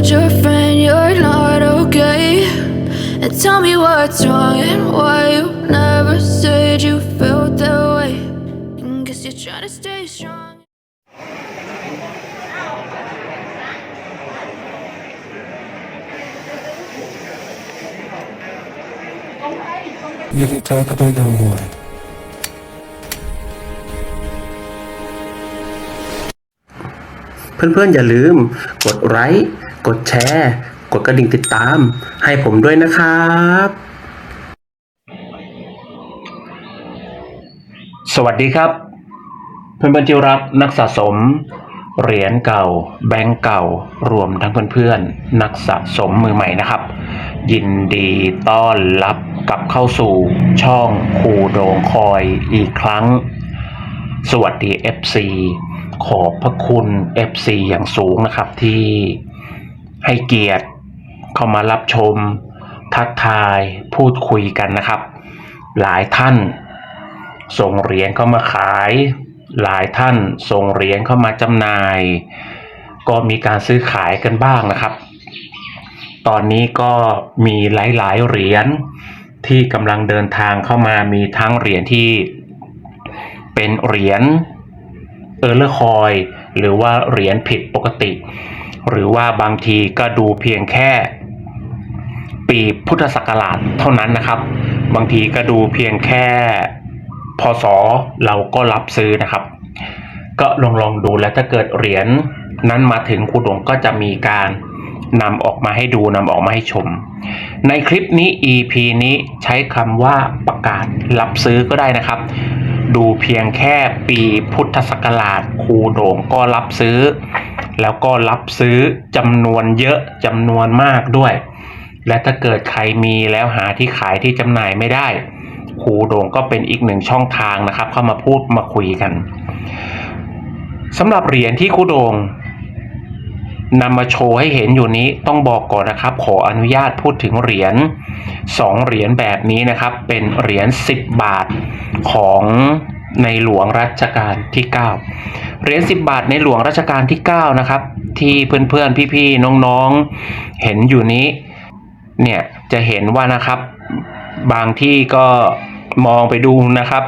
told your friend you're not okay. And tell me what's wrong and why you never said you felt that way. And guess you're trying to stay strong. ยังเธอก็ต้องยังห่วยเพื่อนๆ อย่าลืมกดไลค์ กดแชร์ กดกระดิ่งติดตาม ให้ผมด้วยนะครับ สวัสดีครับ เพื่อนๆที่รักนักสะสม เหรียญเก่า แบงก์เก่า รวมทั้งเพื่อนๆ นักสะสมมือใหม่นะครับ ยินดีต้อนรับกลับเข้าสู่ช่องคูโดงคอยอีกครั้ง สวัสดี FC ขอบพระคุณ FC อย่างสูงนะครับที่ ให้เกียรติเข้ามารับชม ทักทายพูดคุยกันนะครับ หลายท่าน ส่งเหรียญเข้ามาขาย หลายท่านส่งเหรียญเข้ามาจำหน่าย ก็มีการซื้อขายกันบ้างนะครับ ตอนนี้ก็มีหลายๆเหรียญที่กำลังเดินทางเข้ามามีทั้งเหรียญที่เป็นเหรียญเออร์เลอร์คอยหรือว่าเหรียญผิดปกติ หรือว่าบางทีก็ดูเพียงแค่ ปีพุทธศักราชเท่านั้นนะครับ บางทีก็ดูเพียงแค่พศเราก็รับซื้อนะครับ ก็ลองลองดูแล้วถ้าเกิดเหรียญนั้นมาถึงครูดงก็จะมีการนำออกมาให้ดูนำออกมาให้ชม ในคลิปนี้ EP นี้ใช้คำว่าประกาศรับซื้อก็ได้นะครับ ดูเพียงแค่ปีพุทธศักราชครูโด่งก็รับซื้อ แล้วก็รับซื้อจำนวนเยอะจำนวนมากด้วย และถ้าเกิดใครมีแล้วหาที่ขายที่จำหน่ายไม่ได้ครูโด่งก็เป็นอีกหนึ่งช่องทางนะครับ เข้ามาพูดมาคุยกันสำหรับเหรียญที่ครูโด่งนำมาโชว์ให้เห็นอยู่นี้ต้องบอกก่อนนะครับ ขออนุญาตพูดถึงเหรียญสองเหรียญแบบนี้นะครับ เป็นเหรียญ10 บาทของ ในหลวงรัชกาลที่ 9 เหรียญ10 บาทในหลวงรัชกาลที่ 9 นะครับ ที่เพื่อนๆ พี่ๆ น้องๆ เห็นอยู่นี้ เนี่ยจะเห็นว่านะครับ บางที่ก็มองไปดูนะครับ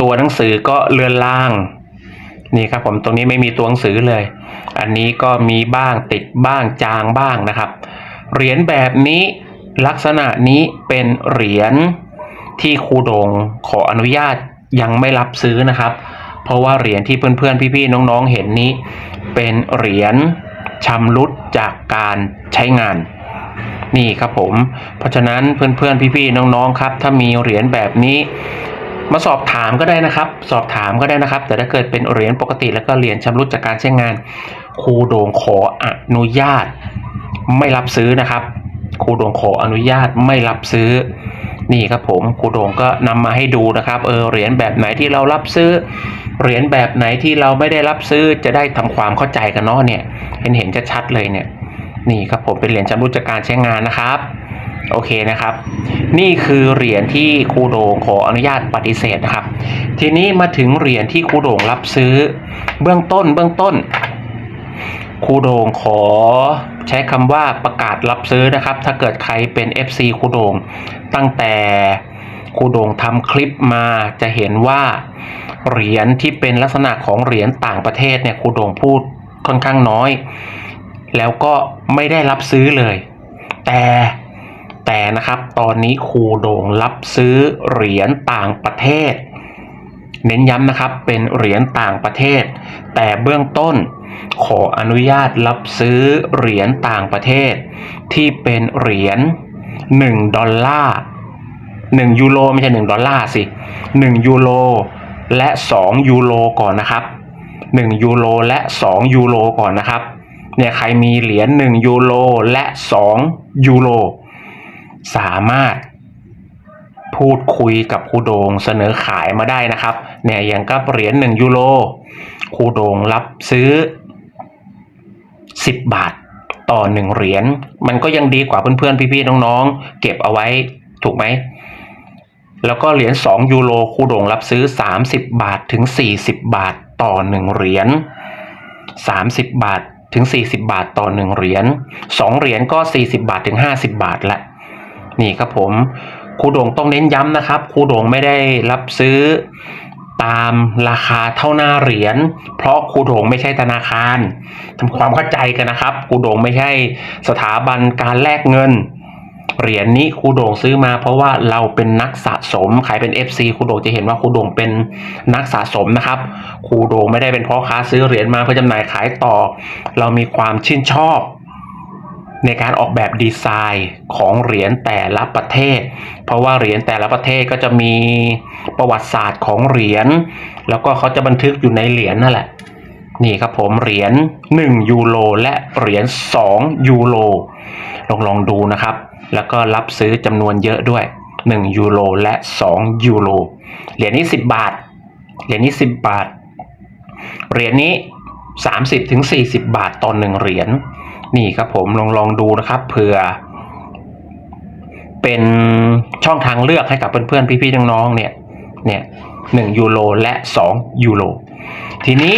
ตัวหนังสือก็เลือนล่างนี่ครับผมตรงนี้ไม่มีตัวหนังสือเลย อันนี้ก็มีบ้างติดบ้างจางบ้างนะครับ เหรียญแบบนี้ลักษณะนี้เป็นเหรียญ ที่ครูโดงขออนุญาตยังไม่รับซื้อนะครับ เพราะว่าเหรียญที่เพื่อนๆ พี่ๆ น้องๆ เห็นนี้ เป็นเหรียญชำรุดจากการใช้งาน นี่ครับผม เพราะฉะนั้นเพื่อนๆ พี่ๆ น้องๆ ครับ ถ้ามีเหรียญแบบนี้ มาสอบถามก็ได้นะครับ สอบถามก็ได้นะครับ แต่ถ้าเกิดเป็นเหรียญปกติแล้วก็เหรียญชำรุดจากการใช้งานครูโดงขออนุญาตไม่รับซื้อนะครับ ครูโดงขออนุญาตไม่รับซื้อ นี่ครับผมครูโดงก็นำมาให้ดูนะครับเออเหรียญแบบไหนที่เรารับซื้อ เหรียญแบบไหนที่เราไม่ได้รับซื้อจะได้ทำความเข้าใจกันเนาะเนี่ย เห็นเห็นชัดๆเลยเนี่ยนี่ครับผมเป็นเหรียญชำรุดจากการใช้งานนะครับโอเคนะครับ นี่คือเหรียญที่ครูโด่งขออนุญาตปฏิเสธนะครับ ทีนี้มาถึงเหรียญที่ครูโด่งรับซื้อ เบื้องต้นเบื้องต้น ครูโด่งขอใช้คำว่าประกาศรับซื้อนะครับ ถ้าเกิดใครเป็น FC ครูโด่งตั้งแต่ครูโด่งทำคลิปมาจะเห็นว่าเหรียญที่เป็นลักษณะของเหรียญต่างประเทศเนี่ยครูโด่งพูดค่อนข้างน้อย แล้วก็ไม่ได้รับซื้อเลย แต่แต่นะครับตอนนี้ครูโด่งรับซื้อเหรียญต่างประเทศ เน้นย้ำนะครับเป็นเหรียญต่างประเทศ แต่เบื้องต้นขออนุญาตรับซื้อเหรียญต่างประเทศ ที่เป็นเหรียญ1ดอลลาร์1ยูโรไม่ใช่1ดอลลาร์สิ1ยูโรและ 2 ยูโรก่อนนะครับ 1 ยูโรและ 2 ยูโรก่อนนะครับเนี่ยใครมีเหรียญ1ยูโรและ 2 ยูโรสามารถ พูดคุยกับครูโดงเสนอขายมาได้นะครับเนี่ยอย่างกับเหรียญ1ยูโรครูโดงรับซื้อ 10 บาทต่อ1เหรียญมันก็ยังดีกว่าเพื่อนๆพี่ๆน้องๆ เก็บเอาไว้ถูกไหมแล้วก็เหรียญ2ยูโรครูโดงรับซื้อ 30 บาทถึง 40 บาทต่อ1เหรียญ30 บาทถึง 40 บาทต่อ1เหรียญ2เหรียญก็ 40 บาทถึง 50 บาทละนี่ครับผม ครูโด่งต้องเน้นย้ำนะครับครูโด่งไม่ได้รับซื้อตามราคาเท่าหน้าเหรียญ เพราะครูโด่งไม่ใช่ธนาคารทำความเข้าใจกันนะครับครูโด่งไม่ใช่สถาบันการแลกเงินเหรียญนี้ครูโด่งซื้อมาเพราะว่าเราเป็นนักสะสมใครเป็น FC ครูโด่งจะเห็นว่าครูโด่งเป็นนักสะสมนะครับครูโด่งไม่ได้เป็นพ่อค้าซื้อเหรียญมาเพื่อจำหน่ายขายต่อ เรามีความชื่นชอบ ในการออกแบบดีไซน์ของเหรียญแต่ละประเทศ เพราะว่าเหรียญแต่ละประเทศก็จะมีประวัติศาสตร์ของเหรียญแล้วก็เขาจะบันทึกอยู่ในเหรียญนั่นแหละนี่ครับผมเหรียญ1ยูโรและเหรียญ2ยูโรลองลองดูนะครับ แล้วก็รับซื้อจำนวนเยอะด้วย 1 ยูโรและ 2 ยูโรเหรียญนี้ 10 บาท เหรียญนี้ 10 บาท เหรียญนี้ 30-40 บาทต่อหนึ่งเหรียญ นี่ครับผมลองลองดูนะครับเผื่อ เป็นช่องทางเลือกให้กับเพื่อนๆพี่ๆน้องๆเนี่ย เนี่ยหนึ่งยูโรและสองยูโรทีนี้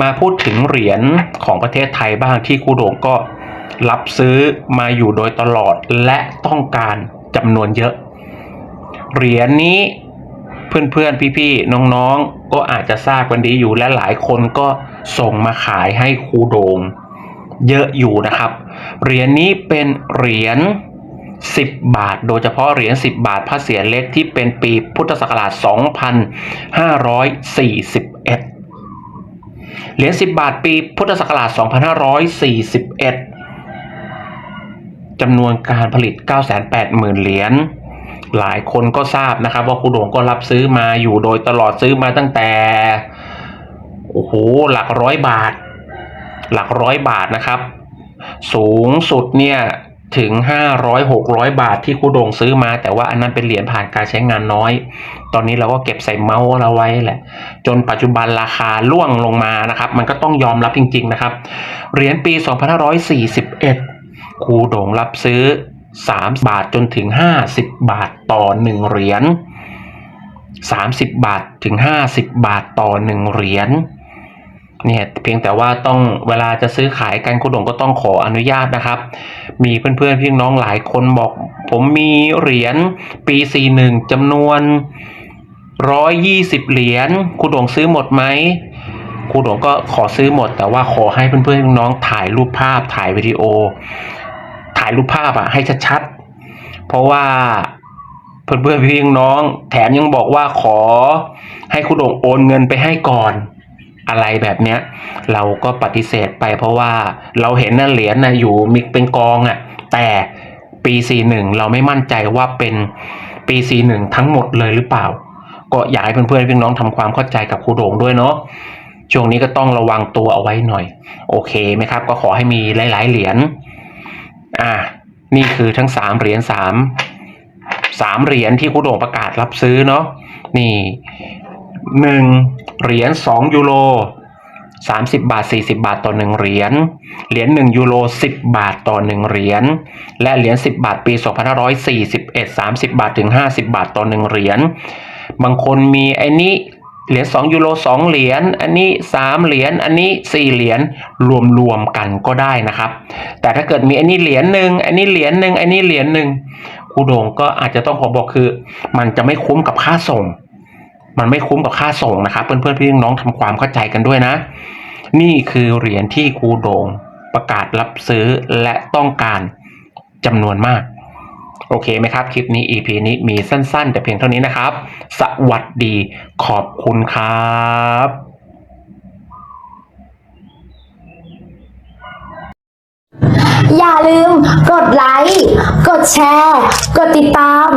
มาพูดถึงเหรียญของประเทศไทยบ้างที่คูโดงก็รับซื้อมาอยู่โดยตลอดและต้องการจำนวนเยอะ เหรียญนี้เพื่อนๆ พี่ๆ น้องๆ ก็อาจจะทราบกันดีอยู่และหลายคนก็ส่งมาขายให้ครูโดง เยอะอยู่นะครับ เหรียญนี้เป็นเหรียญ10 บาท โดยเฉพาะเหรียญ 10 บาทพระเศียรเล็กที่เป็นปีพุทธศักราช 2541 เหรียญ 10 บาทปีพุทธศักราช 2541 จำนวนการผลิต 980,000 เหรียญ หลายคนก็ทราบนะครับ ว่าครูโด่งก็รับซื้อมาอยู่โดยตลอดซื้อมาตั้งแต่ โอ้โห หลักร้อยบาท หลักร้อยบาทนะครับ สูงสุดเนี่ยถึง 500 600 บาทที่ครูดงซื้อมา แต่ว่าอันนั้นเป็นเหรียญผ่านการใช้งานน้อย ตอนนี้เราก็เก็บใส่เมาส์เราไว้แหละ จนปัจจุบันราคาล่วงลงมานะครับ มันก็ต้องยอมรับจริง ๆนะครับ เหรียญปี 2541ครูดงรับซื้อ 3 บาทจนถึง 50 บาทต่อ 1 เหรียญ30 บาทถึง 50 บาทต่อ 1 เหรียญ เนี่ยเพียงแต่ว่าต้องเวลาจะซื้อขายกันคุณดงก็ต้องขออนุญาตนะครับ มีเพื่อนๆพี่น้องหลายคนบอก ผมมีเหรียญปี 41จำนวน 120 เหรียญคุณดงซื้อหมดไหมครูดงก็ขอซื้อหมด แต่ว่าขอให้เพื่อนๆพี่น้องถ่ายรูปภาพถ่ายวิดีโอ ถ่ายรูปภาพอะให้ชัดๆเพราะว่าเพื่อนๆพี่น้อง แถมยังบอกว่าขอให้คุณดงโอนเงินไปให้ก่อน อะไรแบบเนี้ยเราก็ปฏิเสธไปเพราะว่าเราเห็นนั่นเหรียญนะอยู่มีเป็นกองอะ่ะแต่ปี 41 เราไม่มั่นใจว่าเป็นปี 41 ทั้งหมดเลยหรือเปล่า ก็อยากให้เพื่อนๆพี่น้องทำความเข้าใจกับครูโด่งด้วยเนาะช่วงนี้ก็ต้องระวังตัวเอาไว้หน่อย โอเคไหมครับ ก็ขอให้มีหลาย ๆ เหรียญอ่านี่คือทั้งสามเหรียญสามสามเหรียญที่ครูโด่งประกาศรับซื้อเนาะนี่ หนึ่งเหรียญสองยูโรสามสิบบาทสี่สิบาทต่อหนึ่งเหรียญ เหรียญหนึ่งยูโรสิบบาทต่อหนึ่งเหรียญ และเหรียญสิบบาทปีสองพันห้าร้อยสี่สิบเอ็ดสามสิบาทถึงห้าสิบาทต่อหนึ่งเหรียญ บางคนมีไอ้นี้เหรียญสองยูโรสองเหรียญ อันนี้สามเหรียญ อันนี้สี่เหรียญ รวมๆกันก็ได้นะครับ แต่ถ้าเกิดมีอันนี้เหรียญหนึ่งอันนี้เหรียญหนึ่งอันนี้เหรียญหนึ่งครูโด่งก็อาจจะต้องขอบอกคือ มันจะไม่คุ้มกับค่าส่ง มันไม่คุ้มกับค่าส่งนะครับเพื่อนๆพี่น้องทำความเข้าใจกันด้วยนะ นี่คือเหรียญที่ครูโด่งประกาศรับซื้อและต้องการจำนวนมาก โอเคไหมครับ คลิปนี้ EP นี้มีสั้นๆ แต่เพียงเท่านี้นะครับ สวัสดีขอบคุณครับอย่าลืมกดไลค์ กดแชร์ กดติดตาม